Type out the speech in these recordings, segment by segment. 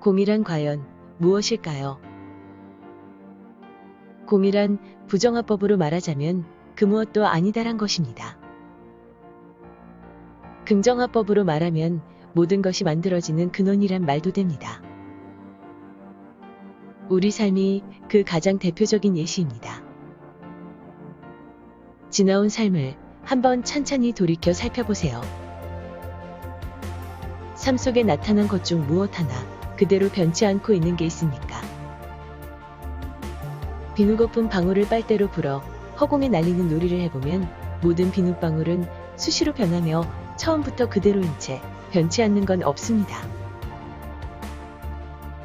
공이란 과연 무엇일까요? 공이란 부정화법으로 말하자면 그 무엇도 아니다란 것입니다. 긍정화법으로 말하면 모든 것이 만들어지는 근원이란 말도 됩니다. 우리 삶이 그 가장 대표적인 예시입니다. 지나온 삶을 한번 찬찬히 돌이켜 살펴보세요. 삶 속에 나타난 것 중 무엇 하나 그대로 변치 않고 있는 게 있습니까? 비누 거품 방울을 빨대로 불어 허공에 날리는 놀이를 해보면 모든 비눗방울은 수시로 변하며 처음부터 그대로인 채 변치 않는 건 없습니다.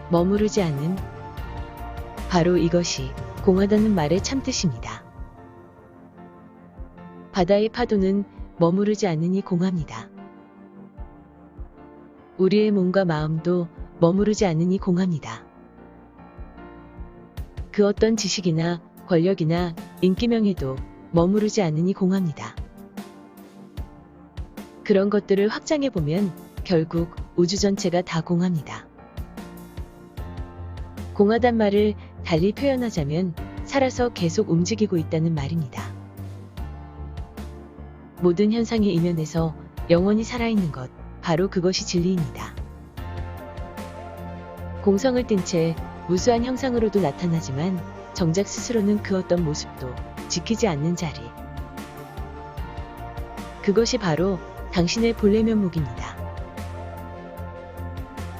머무르지 않는 바로 이것이 공하다는 말의 참뜻입니다. 바다의 파도는 머무르지 않으니 공합니다. 우리의 몸과 마음도 머무르지 않으니 공합니다. 그 어떤 지식이나 권력이나 인기명에도 머무르지 않으니 공합니다. 그런 것들을 확장해 보면 결국 우주 전체가 다 공합니다. 공하단 말을 달리 표현하자면 살아서 계속 움직이고 있다는 말입니다. 모든 현상의 이면에서 영원히 살아있는 것, 바로 그것이 진리입니다. 공성을 띤 채 무수한 형상으로도 나타나지만 정작 스스로는 그 어떤 모습도 지키지 않는 자리. 그것이 바로 당신의 본래 면목입니다.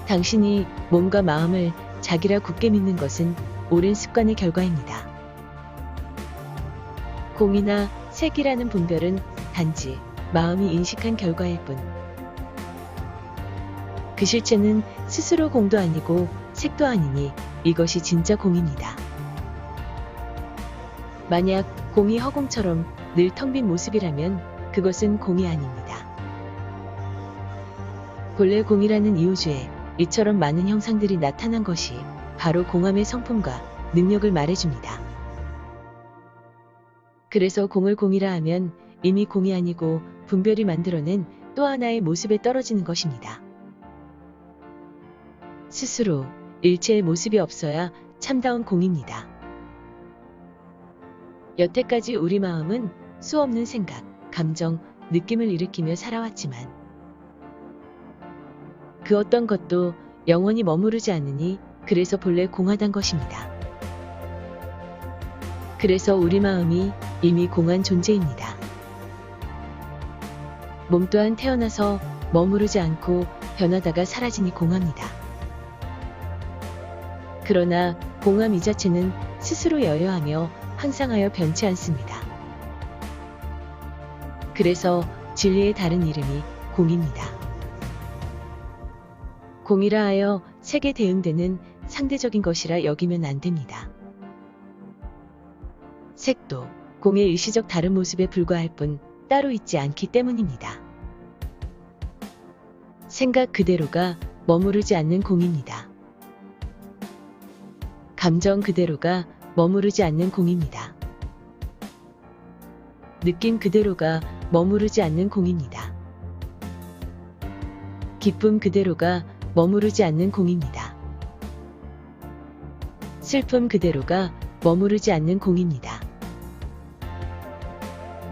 당신이 몸과 마음을 자기라 굳게 믿는 것은 오랜 습관의 결과입니다. 공이나 색이라는 분별은 단지 마음이 인식한 결과일 뿐. 그 실체는 스스로 공도 아니고 색도 아니니 이것이 진짜 공입니다. 만약 공이 허공처럼 늘 텅 빈 모습이라면 그것은 공이 아닙니다. 본래 공이라는 이유주에 이처럼 많은 형상들이 나타난 것이 바로 공함의 성품과 능력을 말해줍니다. 그래서 공을 공이라 하면 이미 공이 아니고 분별이 만들어낸 또 하나의 모습에 떨어지는 것입니다. 스스로 일체의 모습이 없어야 참다운 공입니다. 여태까지 우리 마음은 수없는 생각, 감정, 느낌을 일으키며 살아왔지만 그 어떤 것도 영원히 머무르지 않으니 그래서 본래 공하단 것입니다. 그래서 우리 마음이 이미 공한 존재입니다. 몸 또한 태어나서 머무르지 않고 변하다가 사라지니 공합니다. 그러나 공함 이 자체는 스스로 여여하며 항상하여 변치 않습니다. 그래서 진리의 다른 이름이 공입니다. 공이라 하여 색에 대응되는 상대적인 것이라 여기면 안 됩니다. 색도 공의 일시적 다른 모습에 불과할 뿐 따로 있지 않기 때문입니다. 생각 그대로가 머무르지 않는 공입니다. 감정 그대로가 머무르지 않는 공입니다. 느낌 그대로가 머무르지 않는 공입니다. 기쁨 그대로가 머무르지 않는 공입니다. 슬픔 그대로가 머무르지 않는 공입니다.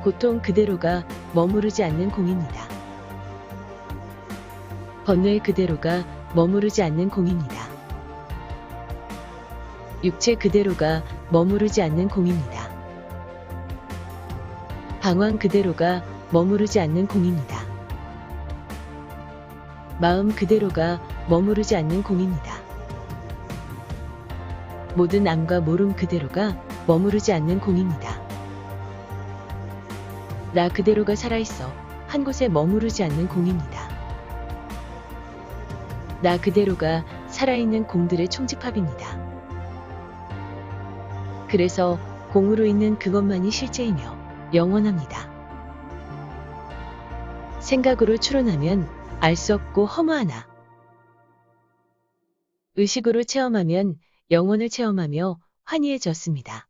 고통 그대로가 머무르지 않는 공입니다. 번뇌 그대로가 머무르지 않는 공입니다. 육체 그대로가 머무르지 않는 공입니다. 방황 그대로가 머무르지 않는 공입니다. 마음 그대로가 머무르지 않는 공입니다. 모든 암과 모름 그대로가 머무르지 않는 공입니다. 나 그대로가 살아있어 한 곳에 머무르지 않는 공입니다. 나 그대로가 살아있는 공들의 총집합입니다. 그래서 공으로 있는 그것만이 실제이며 영원합니다. 생각으로 추론하면 알 수 없고 허무하나. 의식으로 체험하면 영혼을 체험하며 환희해졌습니다.